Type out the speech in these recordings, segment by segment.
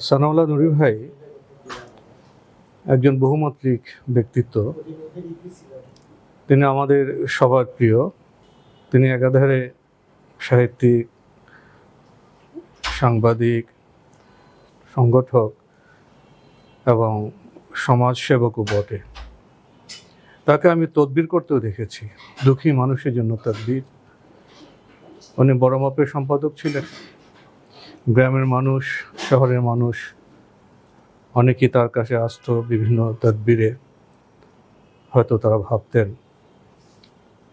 সানাউল্লাহ নুরি ভাই একজন বহুমাত্রিক ব্যক্তিত্ব। তিনি আমাদের সবার প্রিয়। তিনি একাধারে সাহিত্যিক, সাংবাদিক, সংগঠক এবং সমাজসেবকও বটে। তাকে আমি তদবির করতেও দেখেছি। দুঃখী মানুষের জন্য তদবির। উনি বড় মাপের সম্পাদক ছিলেন। গ্রামের মানুষ, শহরের মানুষ, অনেকেই তার কাছে আসত বিভিন্ন তদবিরে। হয়তো তারা ভাবতেন,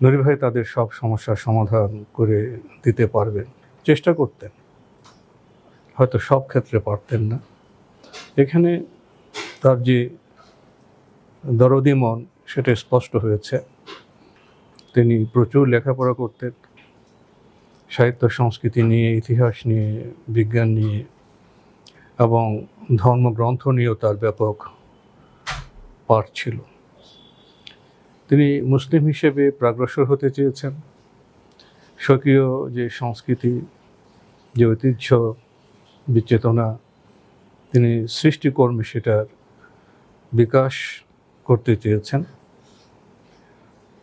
নুরি ভাই তাদের সব সমস্যার সমাধান করে দিতে পারবেন। চেষ্টা করতেন। হয়তো সব ক্ষেত্রে পারতেন না। এখানে তার যে দরদি মন, সেটা স্পষ্ট হয়েছে। তিনি প্রচুর লেখাপড়া করতেন। সাহিত্য, সংস্কৃতি নিয়ে, ইতিহাস নিয়ে, বিজ্ঞান নিয়ে, এবং ধর্মগ্রন্থ নিয়েও তার ব্যাপক পাঠ ছিল। তিনি মুসলিম হিসেবে প্রাগ্রসর হতে চেয়েছেন। স্বকীয় যে সংস্কৃতি, যে ঐতিহ্য, বিচেতনা, তিনি সৃষ্টিকর্মে সেটার বিকাশ করতে চেয়েছেন।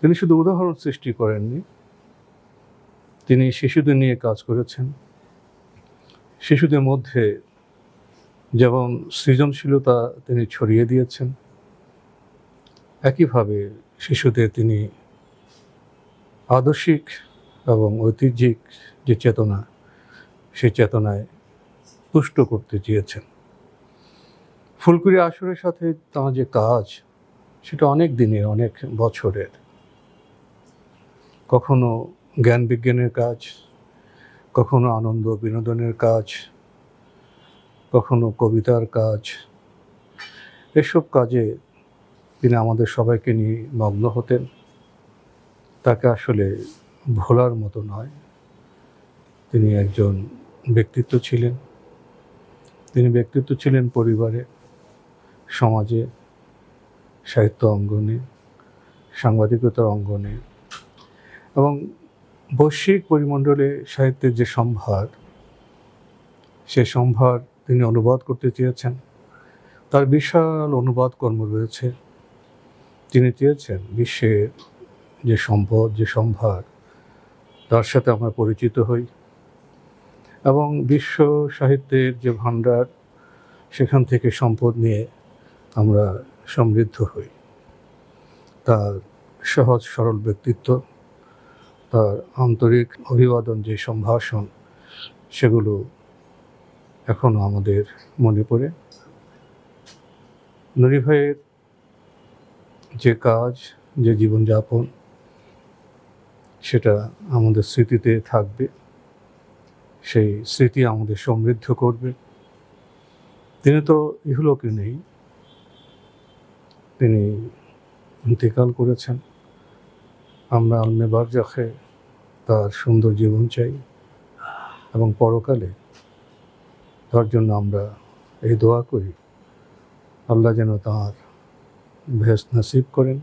তিনি শুধু উদাহরণ সৃষ্টি করেননি তিনি শিশুদের নিয়ে কাজ করেছেন। শিশুদের মধ্যে যেমন সৃজনশীলতা তিনি ছড়িয়ে দিয়েছেন, একইভাবে শিশুদের তিনি আদর্শিক এবং ঐতিহ্যিক যে চেতনা সেই চেতনায় তুষ্ট করতে চেয়েছেন। ফুলকুরি আসরের সাথে তাঁর যে কাজ, সেটা অনেক দিনের, অনেক বছরের। কখনো জ্ঞান বিজ্ঞানের কাজ, কখনো আনন্দ বিনোদনের কাজ, কখনো কবিতার কাজ, এসব কাজে তিনি আমাদের সবাইকে নিয়ে মগ্ন হতেন। তাকে আসলে ভোলার মতো নয়। তিনি একজন ব্যক্তিত্ব ছিলেন। তিনি ব্যক্তিত্ব ছিলেন পরিবারে, সমাজে, সাহিত্য অঙ্গনে, সাংবাদিকতার অঙ্গনে এবং বৈশ্বিক পরিমণ্ডলে সাহিত্যের যে সম্ভার, সে সম্ভার তিনি অনুবাদ করতে চেয়েছেন। তার বিশাল অনুবাদ কর্ম রয়েছে। তিনি চেয়েছেন বিশ্বের যে সম্পদ, যে সম্ভার, তার সাথে আমরা পরিচিত হই এবং বিশ্ব সাহিত্যের যে ভাণ্ডার, সেখান থেকে সম্পদ নিয়ে আমরা সমৃদ্ধ হই। তার সহজ সরল ব্যক্তিত্ব তার আন্তরিক অভিবাদন, যে সম্ভাষণ, সেগুলো এখনও আমাদের মনে পড়ে। নুরি ভাইয়ের যে কাজ, যে জীবনযাপন, সেটা আমাদের স্মৃতিতে থাকবে। সেই স্মৃতি আমাদের সমৃদ্ধ করবে। তিনি তো ইহলোকে নেই। তিনি ইন্তেকাল করেছেন। আমরা আলমে বারজাখে তার সুন্দর জীবন চাই এবং পরকালে তার জন্য আমরা এই দোয়া করি। আল্লাহ যেন তাঁর ভেস নাসিব করেন।